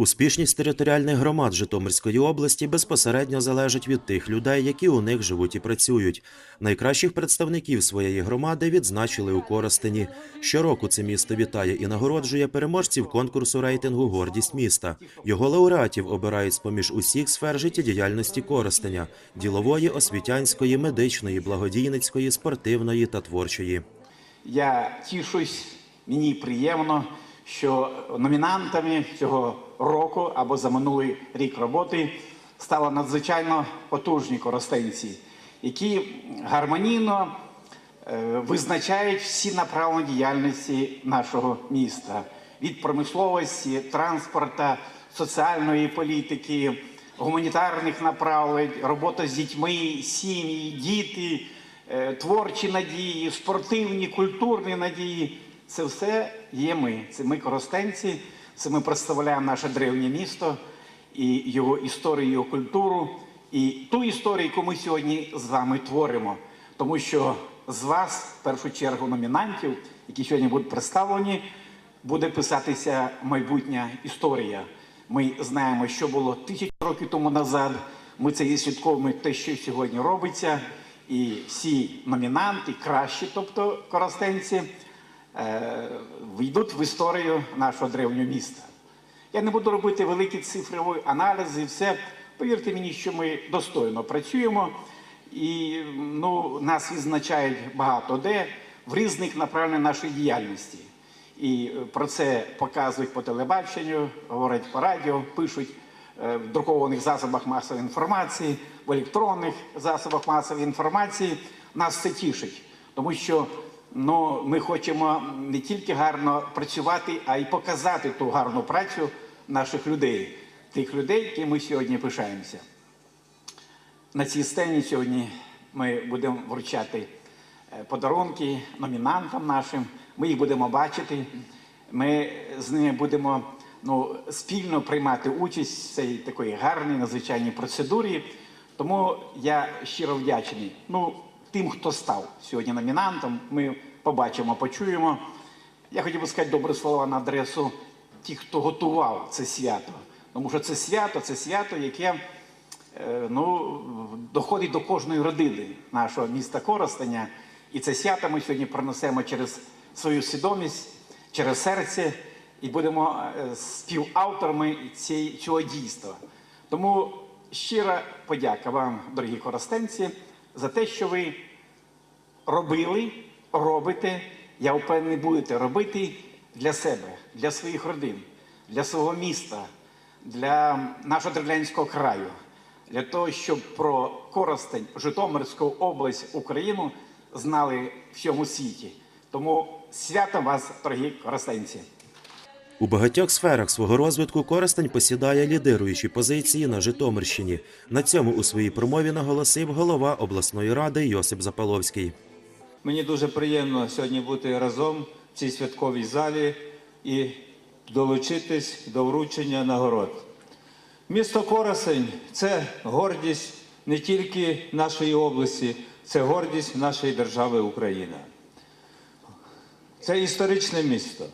Успішність територіальних громад Житомирської області безпосередньо залежить від тих людей, які у них живуть і працюють. Найкращих представників своєї громади відзначили у Коростені. Щороку це місто вітає і нагороджує переможців конкурсу рейтингу Гордість міста. Його лауреатів обирають з поміж усіх сфер життєдіяльності Коростеня – ділової, освітянської, медичної, благодійницької, спортивної та творчої. Я тішусь, мені приємно, що номінантами цього року або за минулий рік роботи стали надзвичайно потужні коростенці, які гармонійно е, визначають всі направлення діяльності нашого міста від промисловості, транспорта, соціальної політики, гуманітарних направлень, робота з дітьми, сім'ї, діти, е, творчі надії, спортивні, культурні надії. Це все є ми. Це ми коростенці, це ми представляємо наше древнє місто і його історію, його культуру, і ту історію, яку ми сьогодні з вами творимо. Тому що з вас, в першу чергу, номінантів, які сьогодні будуть представлені, буде писатися майбутня історія. Ми знаємо, що було тисячу років тому назад. Ми це відслідковуємо те, що сьогодні робиться. І всі номінанти, кращі, тобто коростенці, війдуть в історію нашого древнього міста. Я не буду робити великі цифрові аналізи, все. Повірте мені, що ми достойно працюємо, і ну, нас відзначають багато де в різних направленнях нашої діяльності. І е, про це показують по телебаченню, говорять по радіо, пишуть е, в друкованих засобах масової інформації, в електронних засобах масової інформації. Нас це тішить, тому що ну, ми хочемо не тільки гарно працювати, а й показати ту гарну працю наших людей, тих людей, які ми сьогодні пишаємося. На цій сцені сьогодні ми будемо вручати е, подарунки номінантам нашим. Ми їх будемо бачити. Ми з ними будемо ну, спільно приймати участь в цій такої гарній, надзвичайній процедурі. Тому я щиро вдячний ну, тим, хто став сьогодні номінантом. Ми побачимо, почуємо. Я хотів би сказати добре слово на адресу тих, хто готував це свято. Тому що це свято, це свято, яке е, ну, доходить до кожної родини нашого міста Коростеня. І це свято ми сьогодні пронесемо через свою свідомість, через серце і будемо е, співавторами цього дійства. Тому щира подяка вам, дорогі коростенці, за те, що ви робили, робите, я впевнений, будете робити для себе, для своїх родин, для свого міста, для нашого Древлянського краю, для того, щоб про Коростень, Житомирську область, Україну знали всьому світі. Тому свято вас, дорогі коростенці! У багатьох сферах свого розвитку Коростень посідає лідируючі позиції на Житомирщині. На цьому у своїй промові наголосив голова обласної ради Йосип Запаловський. Мені дуже приємно сьогодні бути разом в цій святковій залі і долучитись до вручення нагород. Місто Коросень це гордість не тільки нашої області, це гордість нашої держави Україна. Це історичне місто,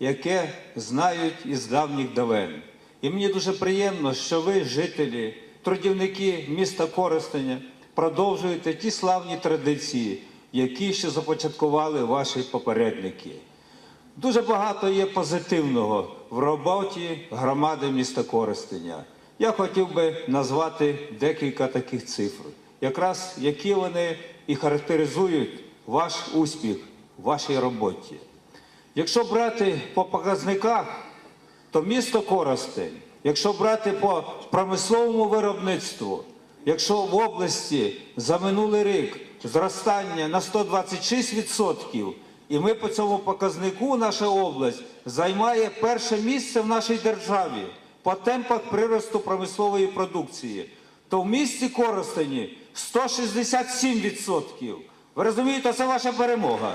яке знають із давніх давен. І мені дуже приємно, що ви, жителі, трудівники міста Коростеня, продовжуєте ті славні традиції, які ще започаткували ваші попередники. Дуже багато є позитивного в роботі громади міста Коростеня. Я хотів би назвати декілька таких цифр, якраз які вони і характеризують ваш успіх в вашій роботі. Якщо брати по показниках, то місто Коростень, якщо брати по промисловому виробництву, якщо в області за минулий рік зростання на 126%, і ми по цьому показнику, наша область займає перше місце в нашій державі по темпах приросту промислової продукції, то в місті Коростені 167%. Ви розумієте, це ваша перемога.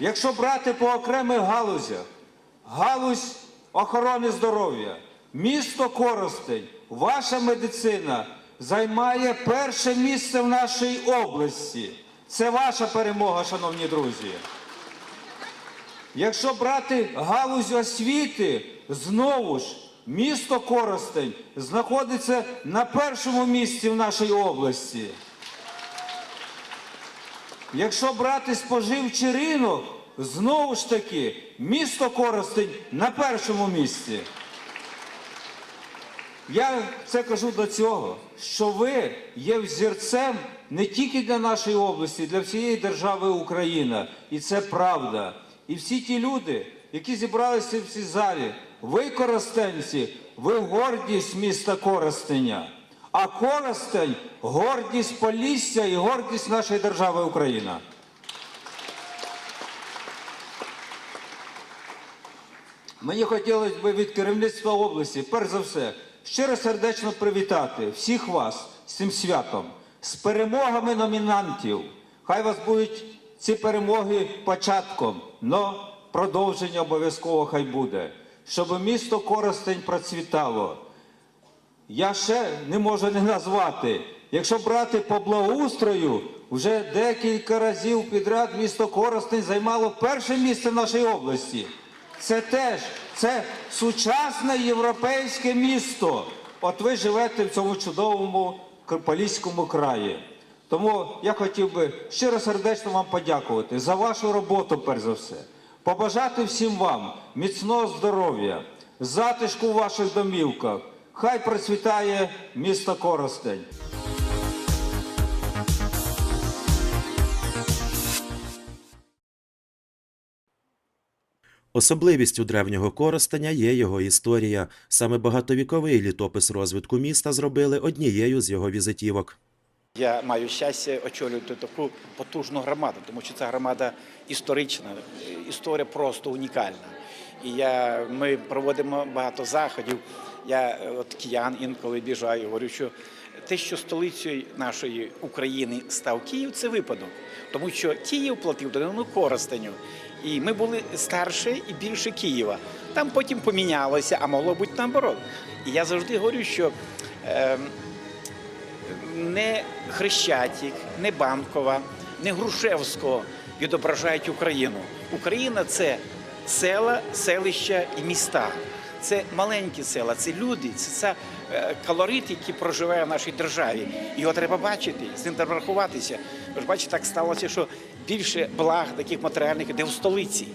Якщо брати по окремих галузях, галузь охорони здоров'я, місто Коростень, ваша медицина займає перше місце в нашій області. Це ваша перемога, шановні друзі. Якщо брати галузь освіти, знову ж місто Коростень знаходиться на першому місці в нашій області. Якщо брати споживчий ринок, знову ж таки, місто Коростень на першому місці. Я це кажу до цього, що ви є взірцем не тільки для нашої області, для всієї держави Україна. І це правда. І всі ті люди, які зібралися в цій залі, ви коростенці, ви гордість міста Коростеня. А Коростень гордість Полісся і гордість нашої держави Україна. Мені хотілося б від керівництва області, перш за все, щиро сердечно привітати всіх вас з цим святом, з перемогами номінантів. Хай вас будуть ці перемоги початком, но продовження обов'язково хай буде, щоб місто Коростень процвітало. Я ще не можу не назвати. Якщо брати по благоустрою, вже декілька разів підряд місто Коростень займало перше місце в нашій області. Це теж це сучасне європейське місто. От ви живете в цьому чудовому Поліському краї. Тому я хотів би щиро сердечно вам подякувати за вашу роботу, перш за все. Побажати всім вам міцного здоров'я, затишку у ваших домівках. Хай процвітає місто Коростень. Особливістю древнього Коростеня є його історія. Саме багатовіковий літопис розвитку міста зробили однією з його візитівок. Я маю щастя очолювати таку потужну громаду, тому що ця громада історична, історія просто унікальна. І я, ми проводимо багато заходів. Я е, от киян інколи біжаю, говорю, що те, що столицею нашої України став Київ, це випадок, тому що Київ платив данину Коростеню. І ми були старше і більше Києва. Там потім помінялося, а могло бути наоборот. І я завжди говорю, що. Е, не Хрещатик, не Банкова, не Грушевського відображають Україну. Україна це села, селища і міста. Це маленькі села, це люди, це, це е, колорит, який проживає в нашій державі. Його треба бачити, з ним треба рахуватися. Ж бачите, так сталося, що більше благ таких матеріальних іде в столиці.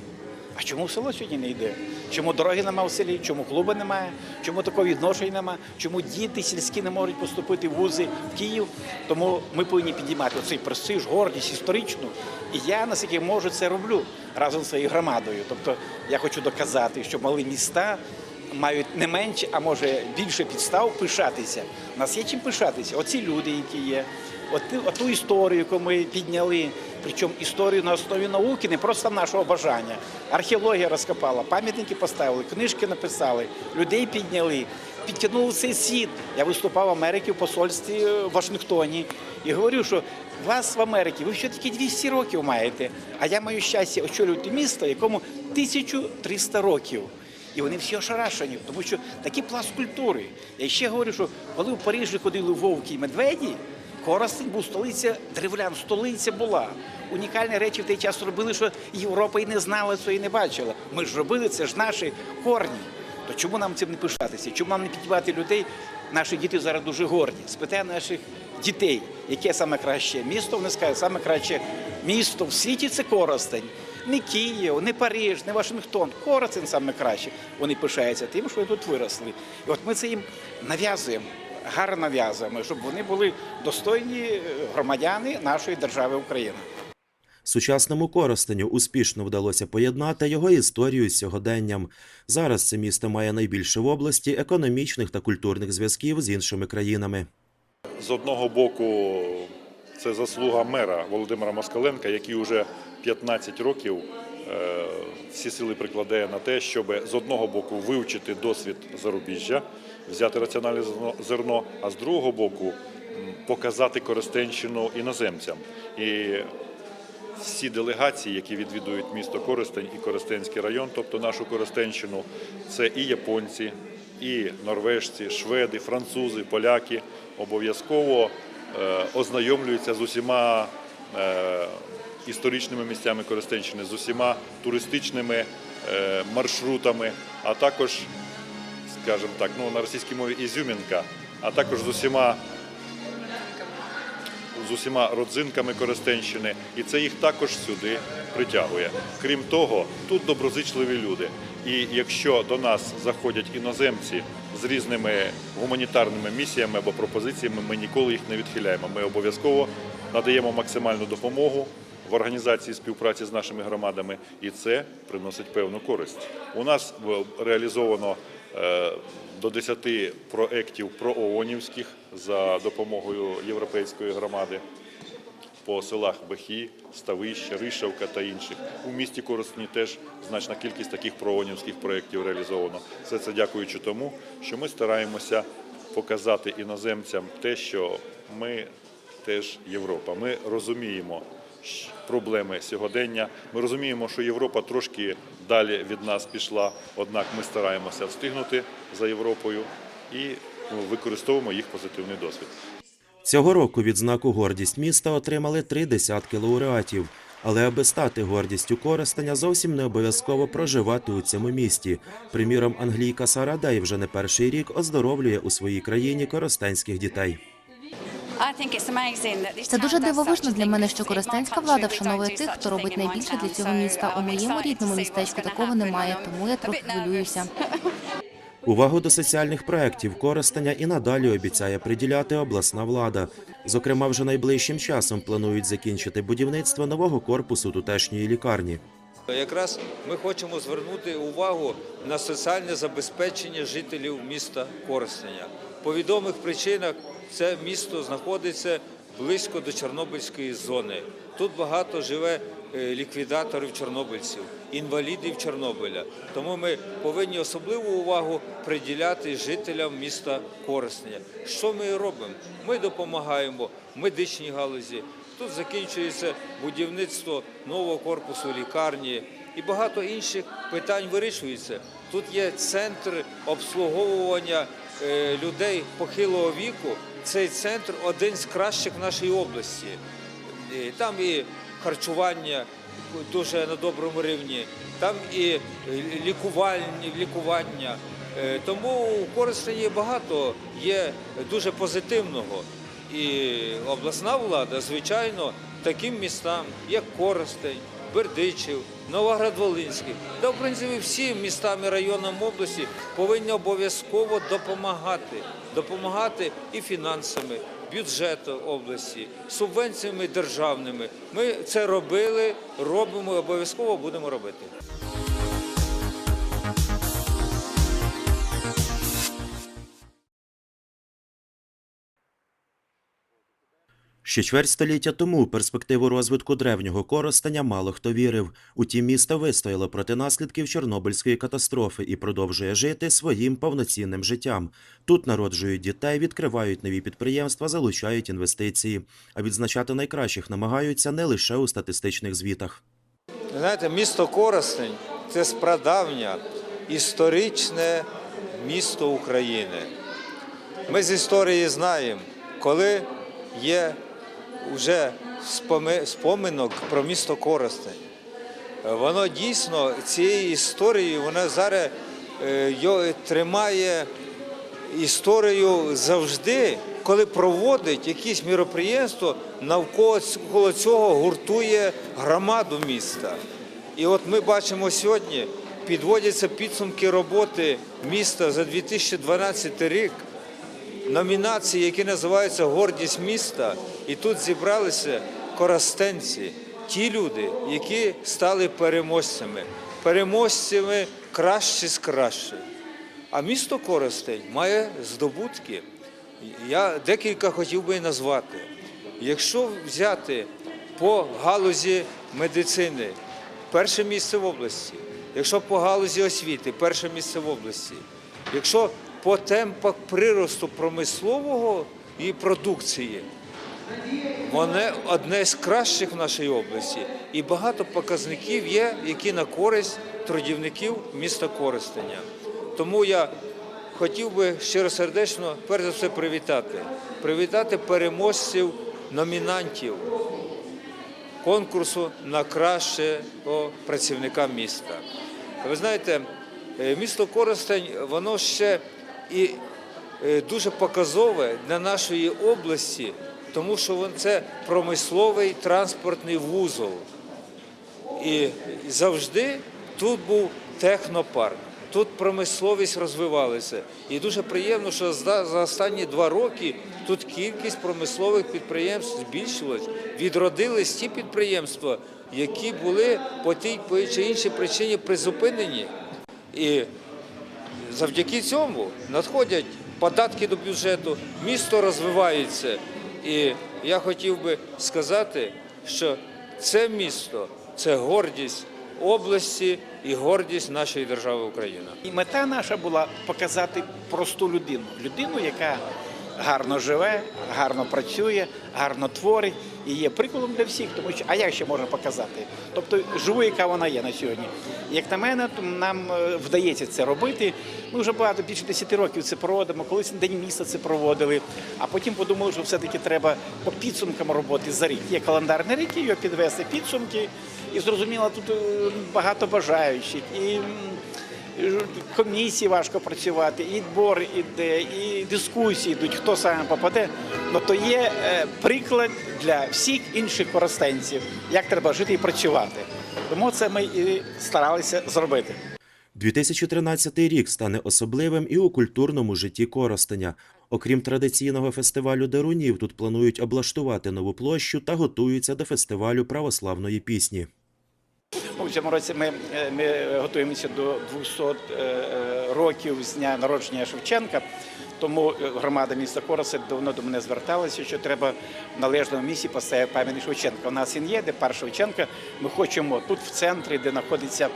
А чому село сьогодні не йде? Чому дороги немає в селі? Чому клубу немає? Чому такого відношення немає? Чому діти сільські не можуть поступити в вузи в Київ? Тому ми повинні підіймати оцей престиж, гордість історичну. І я наскільки можу це роблю разом з своєю громадою. Тобто я хочу доказати, що малі міста мають не менше, а може більше підстав пишатися. У нас є чим пишатися. Оці люди, які є. От, ту історію, яку ми підняли, причому історію на основі науки, не просто нашого бажання. Археологія розкопала, пам'ятники поставили, книжки написали, людей підняли, підтягнули цей світ. Я виступав в Америці в посольстві в Вашингтоні і говорю, що вас в Америці, ви ще тільки 200 років маєте, а я маю щастя очолювати місто, якому 1300 років. І вони всі ошарашені, тому що такий пласт культури. Я ще говорю, що коли в Парижі ходили вовки і медведі, Коростень був столиця древлян, столиця була. Унікальні речі в той час робили, що Європа і не знала цього, і не бачила. Ми ж робили, це ж наші корні. То чому нам цим не пишатися? Чому нам не підбивати людей? Наші діти зараз дуже горді. Спитай наших дітей, яке саме краще місто, вони скажуть, саме краще місто в світі це Коростень. Не Київ, не Париж, не Вашингтон. Коростень саме краще. Вони пишаються тим, що вони тут виросли. І от ми це їм нав'язуємо, гарно нав'язуємо, щоб вони були достойні е, громадяни нашої держави Україна. Сучасному Коростеню успішно вдалося поєднати його історію з сьогоденням. Зараз це місто має найбільше в області економічних та культурних зв'язків з іншими країнами. З одного боку, це заслуга мера Володимира Москаленка, який вже 15 років е, всі сили прикладає на те, щоб з одного боку вивчити досвід зарубіжжя, взяти раціональне зерно, а з другого боку показати Коростенщину іноземцям. І всі делегації, які відвідують місто Коростень і Коростенський район, тобто нашу Коростенщину, це і японці, і норвежці, шведи, французи, поляки обов'язково е, ознайомлюються з усіма е, історичними місцями Коростенщини, з усіма туристичними е, маршрутами, а також, скажімо так, ну, на російській мові ізюмінка, а також з усіма з усіма родзинками Коростенщини, і це їх також сюди притягує. Крім того, тут доброзичливі люди. І якщо до нас заходять іноземці з різними гуманітарними місіями або пропозиціями, ми ніколи їх не відхиляємо. Ми обов'язково надаємо максимальну допомогу в організації співпраці з нашими громадами, і це приносить певну користь. У нас е, реалізовано е, до 10 проєктів проООНівських за допомогою європейської громади по селах Бехі, Ставище, Ришевка та інших. У місті Коростені теж значна кількість таких проонівських проєктів реалізовано. Все це дякуючи тому, що ми стараємося показати іноземцям те, що ми теж Європа. Ми розуміємо проблеми сьогодення. Ми розуміємо, що Європа трошки далі від нас пішла, однак ми стараємося встигнути за Європою і використовуємо їх позитивний досвід. Цього року відзнаку гордість міста отримали три десятки лауреатів. Але аби стати гордістю Коростеня, зовсім не обов'язково проживати у цьому місті. Приміром, англійка Сара Дей вже не перший рік оздоровлює у своїй країні коростенських дітей. Це дуже дивовижно для мене, що коростенська влада вшановує тих, хто робить найбільше для цього міста. У моєму рідному містечку такого немає, тому я трохи хвилююся. Увагу до соціальних проєктів Коростеня і надалі обіцяє приділяти обласна влада. Зокрема, вже найближчим часом планують закінчити будівництво нового корпусу тутешньої лікарні. Якраз ми хочемо звернути увагу на соціальне забезпечення жителів міста Коростеня. По відомих причинах це місто знаходиться близько до Чорнобильської зони. Тут багато живе е, ліквідаторів чорнобильців, інвалідів Чорнобиля. Тому ми повинні особливу увагу приділяти жителям міста Коростеня. Що ми робимо? Ми допомагаємо медичній галузі. Тут закінчується будівництво нового корпусу лікарні і багато інших питань вирішується. Тут є центр обслуговування е, людей похилого віку. Цей центр один з кращих в нашій області. Там і харчування дуже на доброму рівні, там і лікувальні, лікування. Е, Тому у Коростені багато є дуже позитивного. І обласна влада, звичайно, таким містам, як Коростень, Бердичів, Новоград-Волинський, та в принципі всім містам і районам області повинні обов'язково допомагати, допомагати і фінансами, бюджету області, субвенціями державними. Ми це робили, робимо обов'язково будемо робити. Ще чверть століття тому перспективу розвитку древнього Коростеня мало хто вірив. Утім, місто вистояло проти наслідків Чорнобильської катастрофи і продовжує жити своїм повноцінним життям. Тут народжують дітей, відкривають нові підприємства, залучають інвестиції. А відзначати найкращих намагаються не лише у статистичних звітах. Знаєте, місто Коростень це спрадавнє історичне місто України. Ми з історії знаємо, коли є вже споминок про місто Коростень. Е, Воно дійсно цією історією, воно зараз е, тримає історію завжди, коли проводить якісь міроприємство, навколо цього гуртує громаду міста. І от ми бачимо сьогодні, підводяться підсумки роботи міста за 2012 рік, номінації, які називаються Гордість міста, і тут зібралися коростенці, ті люди, які стали переможцями, переможцями кращі з кращих. А місто Коростень має здобутки. Я декілька хотів би назвати. Якщо взяти по галузі медицини, перше місце в області, якщо по галузі освіти, перше місце в області, якщо по темпах приросту промислового і продукції, Воно одне з кращих в нашій області, і багато показників є, які на користь трудівників міста Коростеня. Тому я хотів би щиросердечно, перш за все, привітати, привітати переможців, номінантів конкурсу на кращого працівника міста. Ви знаєте, е, місто Коростень, воно ще і е, дуже показове для нашої області, тому що це промисловий транспортний вузол. І завжди тут був технопарк. Тут промисловість розвивалася. І дуже приємно, що за останні два роки тут кількість промислових підприємств збільшилась. Відродились ті підприємства, які були по тій чи іншій причині призупинені. І завдяки цьому надходять податки до бюджету, місто розвивається. І я хотів би сказати, що це місто це гордість області і гордість нашої держави Україна. І мета наша була показати просту людину. Людину, яка гарно живе, гарно працює, гарно творить і є прикладом для всіх, тому що а як ще можна показати? Тобто живу, яка вона є на сьогодні. Як на мене, то нам е, вдається це робити. Ми вже багато більше 10 років це проводимо. Колись на день міста це проводили, а потім подумали, що все-таки треба по підсумкам роботи за рік. Є календарний рік, його підвести підсумки. І зрозуміло, тут е, багато бажаючих. І комісії важко працювати, і збор іде, і дискусії йдуть, хто саме попаде. Ну то є е, приклад для всіх інших коростенців, як треба жити і працювати. Тому це ми і старалися зробити. 2013 рік стане особливим і у культурному житті Коростеня. Окрім традиційного фестивалю дарунів, тут планують облаштувати нову площу та готуються до фестивалю православної пісні. У цьому році ми, е, ми готуємося до 200 е, е, років з дня народження Шевченка. Тому громада міста Короси давно до мене зверталася, що треба в належному місці поставити пам'ятник Шевченка. У нас він є, де пар Шевченка. Ми хочемо тут в центрі, де знаходиться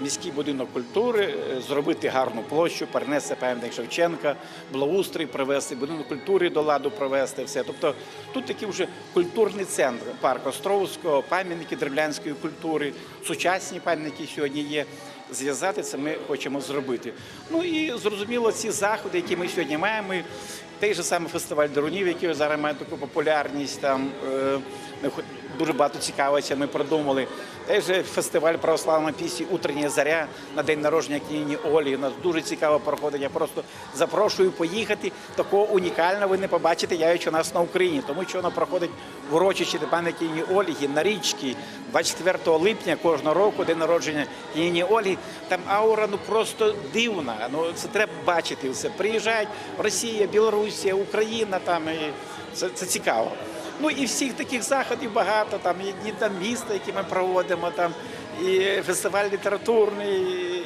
міський будинок культури, е, зробити гарну площу, перенести пам'ятник Шевченка, благоустрій привести, будинок культури до ладу привести. Все. Тобто тут такий вже культурний центр, парк Островського, пам'ятники древлянської культури, сучасні пам'ятники сьогодні є. Зв'язати це ми хочемо зробити. Ну і зрозуміло, ці заходи, які ми сьогодні маємо. Той же самий фестиваль дарунів, який зараз має таку популярність. Там е, дуже багато цікавиться. Ми придумали. Той же фестиваль православної пісні Утрення заря на день народження княгині Олі. У нас дуже цікаво проходить. Просто запрошую поїхати. Такого унікального ви не побачите, явич у нас на Україні, тому що воно проходить в урочищі пам'яті княгині Ольги на річці 24 липня кожного року, день народження княгині Ольги. Там аура ну просто дивна. Ну це треба бачити все. Приїжджають Росія, Білорусія, Україна там і це, це цікаво. Ну і всіх таких заходів багато. Там і дні там міста, які ми проводимо, там і фестиваль літературний,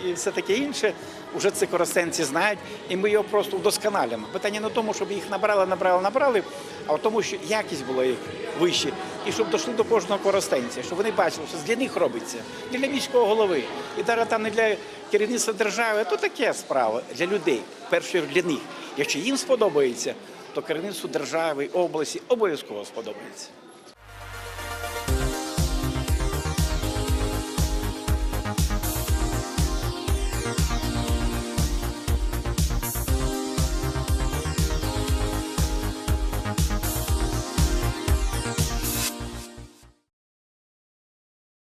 і все таке інше. Уже ці коростенці знають, і ми його просто вдосконалюємо. Питання не в тому, щоб їх набрали, набрали, набрали, а в тому, що якість була їх вища, і щоб дійшли до кожного коростенця, щоб вони бачили, що для них робиться, не для міського голови, і навіть там не для керівництва держави, то таке справа для людей, перше для них. Якщо їм сподобається, то керівництву держави, області обов'язково сподобається.